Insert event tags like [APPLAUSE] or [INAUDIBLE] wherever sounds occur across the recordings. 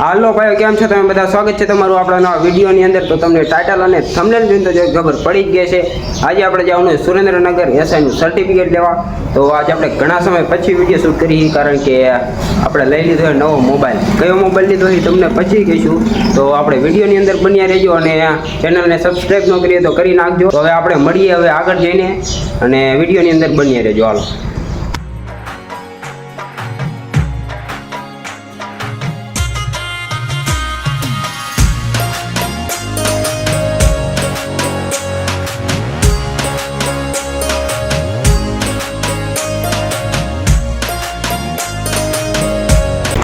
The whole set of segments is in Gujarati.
હાલો ભાઈઓ, કેમ છો તમે? બધા સ્વાગત છે તમારું આપણા નવા વિડીયોની અંદર. તો તમને ટાઇટલ અને થંબનેલ જોઈને તો ખબર પડી જ ગઈ છે. આજે આપણે જવાનું સુરેન્દ્રનગર એસઆઈનું સર્ટિફિકેટ લેવા. તો આજે આપણે ઘણા સમય પછી વીડિયો શૂટ કરી કારણ કે આપણે લઈ લીધો નવો મોબાઈલ કયો મોબાઈલ લીધો એ તમને પછી કહીશું. તો આપણે વિડીયોની અંદર બન્યા રહેજો અને ચેનલને સબસ્ક્રાઈબ ન કરીએ તો કરી નાખજો. હવે આપણે મળીએ, હવે આગળ જઈને અને વિડીયોની અંદર બન્યા રહેજો. હાલો.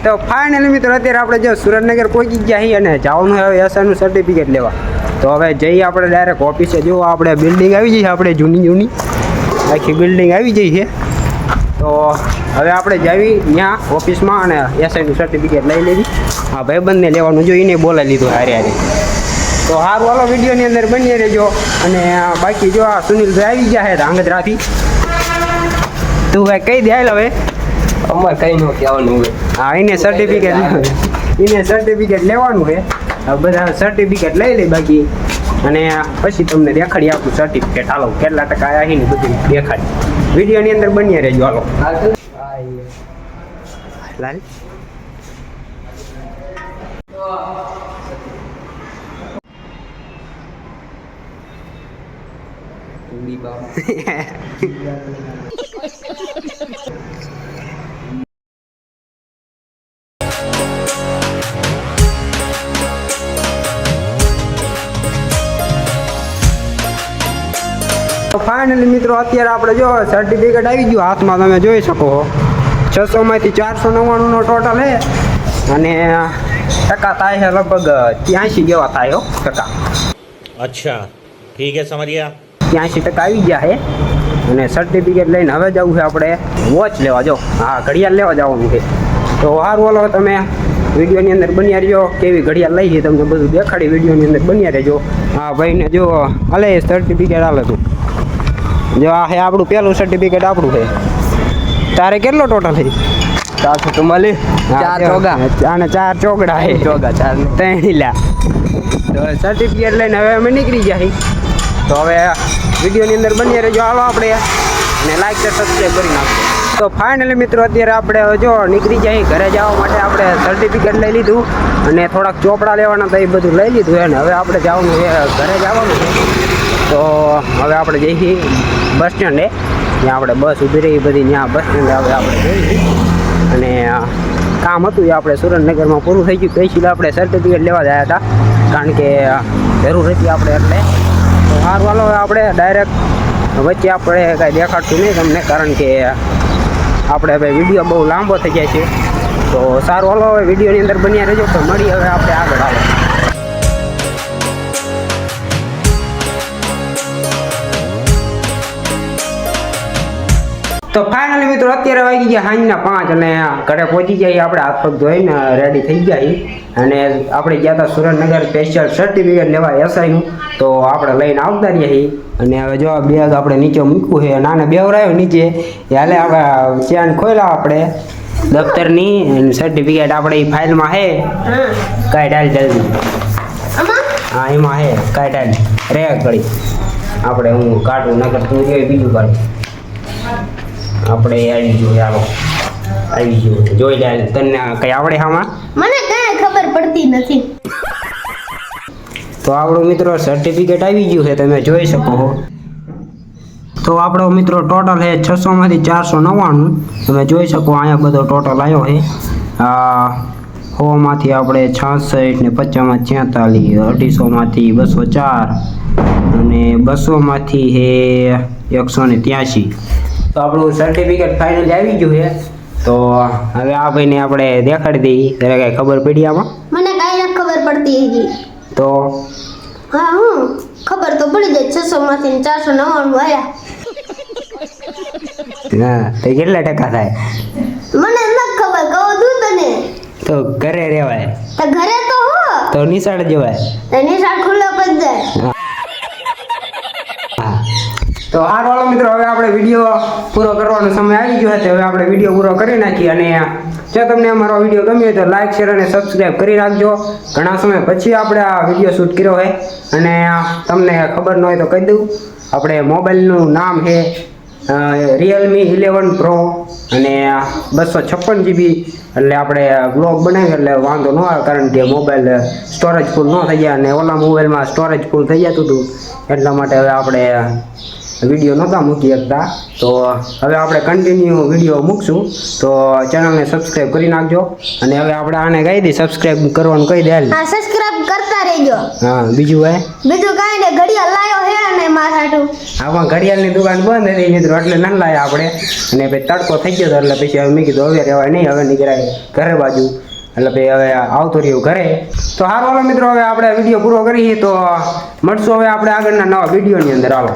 તો ફાઇનલી મિત્રો, અત્યારે આપણે જો સુરેન્દ્રનગર પહોંચી ગયા છીએ અને જવાનું હવે એસઆઈનું સર્ટિફિકેટ લેવા. તો હવે જઈએ આપણે ડાયરેક્ટ ઓફિસે જો આપણે બિલ્ડિંગ આવી જઈએ આપણે જૂની જૂની. આખી બિલ્ડિંગ આવી જઈ છે. તો હવે આપણે જાવી ત્યાં ઓફિસમાં અને એસઆઈનું સર્ટિફિકેટ લઈ લેવી. આ ભાઈબંધને લેવાનું જો એને બોલાવી લીધું હારે હારે. તો સારું હાલો વિડીયોની અંદર બની રહેજો. અને બાકી જો આ સુનિલભાઈ આવી ગયા છે, ધાંગધ્રાથી. તું ભાઈ કઈ દે હવે. અમારે કઈ નો કહેવાનું હોય. હા એને સર્ટિફિકેટ એને સર્ટિફિકેટ લેવાનું છે. બધા સર્ટિફિકેટ લઈ લે બાકી. અને પછી તમને દેખાડી આપું સર્ટિફિકેટ હાલો કેટલા ટકા આવ્યા છે ને બધું દેખાડી. વિડીયોની અંદર બન્યા રહેજો હાલો. લાલ. તો [LAUGHS] ફાઇનલી મિત્રો અત્યારે આપણે જો સર્ટિફિકેટ આવી ગયું હાથમાં તમે જોઈ શકો છસોમાંથી ચારસો નવ્વાણુંનો ટોટલ હે. અને ટકા થાય છે લગભગ ત્યાંસી જેવા થાય હો ટકા. અચ્છા ઠીક છે સમરિયા. ત્યાંસી ટકા આવી ગયા હે. અને સર્ટિફિકેટ લઈને હવે જવું છે આપણે વોચ લેવા જો. હા ઘડિયાળ લેવા જવાનું છે. તો સારું ઓલો તમે વિડીયોની અંદર બન્યા રહ્યો કેવી ઘડિયાળ લઈ છે તમને બધું દેખાડી વિડીયોની અંદર બન્યા રહેજો. હા ભાઈને જો અલે સર્ટિફિકેટ હાલે તું. જો આ હે આપણું પહેલું સર્ટિફિકેટ આપણું છે તારે કેટલો ટોટલ છે ચારસો ચુમ્માલીસ ચાર ચોગા. અને ચાર ચોગડા છે ચોગા ચાર ને. ત્રણ લા તો સર્ટિફિકેટ લઈને હવે અમે નીકળી જાય તો હવે વિડીયોની અંદર બની રહેજો. હાલો આપણે. અને લાઈક કે સબસ્ક્રાઈબ કરી નાખો તો ફાઇનલી મિત્રો અત્યારે આપણે જો નીકળી જાય ઘરે જવા માટે આપણે સર્ટિફિકેટ લઈ લીધું. અને થોડાક ચોપડા લેવાના તો એ બધું લઈ લીધું અને હવે આપણે જવાનું છે ઘરે જવાનું છે તો હવે આપણે જઈએ બસ સ્ટેન્ડે. ત્યાં આપણે બસ ઊભી રહી, બધી ત્યાં બસ સ્ટેન્ડે હવે આપણે જઈએ અને કામ હતું એ આપણે સુરેન્દ્રનગરમાં પૂરું થઈ ગયું. પછી આપણે સર્ટિફિકેટ લેવા ગયા હતા. કારણ કે જરૂર હતી આપણે એટલે. તો સારું, હાલો, હવે આપણે ડાયરેક્ટ વચ્ચે આપણે કાંઈ દેખાડતું નહીં તમને. કારણ કે આપણે ભાઈ વીડિયો બહુ લાંબો થઈ જાય છે. તો સારું, હાલો, હવે વિડીયોની અંદર બન્યા રહેજો. તો મળી હવે આપણે આગળ આવો તો ફાઇનલી મિત્રો અત્યારે વાગી ગયા સાંજના પાંચ અને ઘરે પહોંચી જઈએ આપણે હાથ પગ ધોઈને રેડી થઈ ગયા અને આપણે ગયા હતા સુરેન્દ્રનગર સ્પેશિયલ સર્ટિફિકેટ લેવા એસઆઈનું તો આપણે લઈને આવતા રહ્યા છીએ. અને હવે જો બેગ આપણે નીચે મૂક્યું છે. નાને બેવરાયો નીચે. હાલે આપણે ચેન ખોલ્યા આપણે. દફતરની સર્ટિફિકેટ આપણે એ ફાઇલમાં છે. કાંઈ ડાલ જલ્દી હા એમાં છે. કાંઈ ડાલ. રે ઘડી આપણે હું કાઢું નગર તું બીજું કાઢું આપણે આવી ગયું આવો. આવી ગયું જોઈ લે તને કઈ આવડે હામાં મને કાંઈ ખબર પડતી નથી. તો આપણો મિત્રો સર્ટિફિકેટ આવી ગયું છે તમે જોઈ શકો છો તો આપણો મિત્રો ટોટલ છે છસોમાંથી ચારસો નવ્વાણું. તમે જોઈ શકો અહીંયા બધો ટોટલ આવ્યો છે. આ સોમાંથી આપણે છાસઠ ને પચાસમાં છેતાલીસ અઢીસોમાંથી બસો ચાર અને બસોમાંથી છે એકસો ને ત્યાંસી તો આપણું સર્ટિફિકેટ ફાઇનલ આવી ગયું છે. તો હવે આ ભાઈને આપણે દેખાડી દઈએ. ત્યારે કાંઈ ખબર પડી આમાં? મને કાંઈ નથી ખબર પડતી હતી તો? હા હું? ખબર તો પડી જાય છસો માંથી ચારસો નવ્વાણું આવ્યા હા તો કેટલા ટકા થાય? મને ન ખબર કહું તું તને. તો ઘરે રહેવાય. તો ઘરે તો હો. તો નિશાળ જવાય. નિશાળ ખુલ્લો પડી જાય હા. તો હાર વાળો મિત્રો, હવે આપણે વીડિયો પૂરો કરવાનો સમય આવી ગયો છે. હવે આપણે વીડિયો પૂરો કરી નાખીએ અને જો તમને અમારો વીડિયો ગમ્યો હોય તો લાઇક શેર અને સબસ્ક્રાઈબ કરી રાખજો. ઘણા સમય પછી આપણે આ વીડિયો શૂટ કર્યો હોય અને તમને ખબર ન હોય તો કહી દઉં, આપણે મોબાઈલનું નામ છે રિયલમી ઇલેવન પ્રો અને બસો છપ્પન જીબી એટલે આપણે બ્લોગ બનાવ્યો એટલે વાંધો ન આવે, કારણ કે મોબાઈલ સ્ટોરેજ ફૂલ ન થઈ ગયા અને ઓલા મોબાઈલમાં સ્ટોરેજ ફૂલ થઈ જતું હતું. એટલા માટે હવે આપણે વીડિયો નહોતા મૂકી શકતા. તો હવે આપણે કન્ટિન્યુ વીડિયો મૂકશું. તો ચેનલને સબસ્ક્રાઈબ કરી નાખજો. અને હવે આપણે આને કહી દઈ સબસ્ક્રાઈબ કરવાનું કહી દે. હા સબસ્ક્રાઇબ કરતા રહેજો. હા બીજું હે બીજું કાંઈ નહીં ઘડિયાળ લાયો હે અને મારા હાટું આમાં ઘડિયાળની દુકાન બંધ હતી મિત્રો એટલે ન લાયા આપણે. અને પછી તડકો થઈ ગયો એટલે પછી હવે મેં કીધું હવે રહેવાય નહીં હવે નીકળાય ઘરે બાજુ. એટલે ભાઈ હવે આવતો રહ્યું ઘરે. તો હારો મિત્રો હવે આપણે વીડિયો પૂરો કરીએ તો મળશું હવે આપણે આગળના નવા વિડીયોની અંદર. હાલો.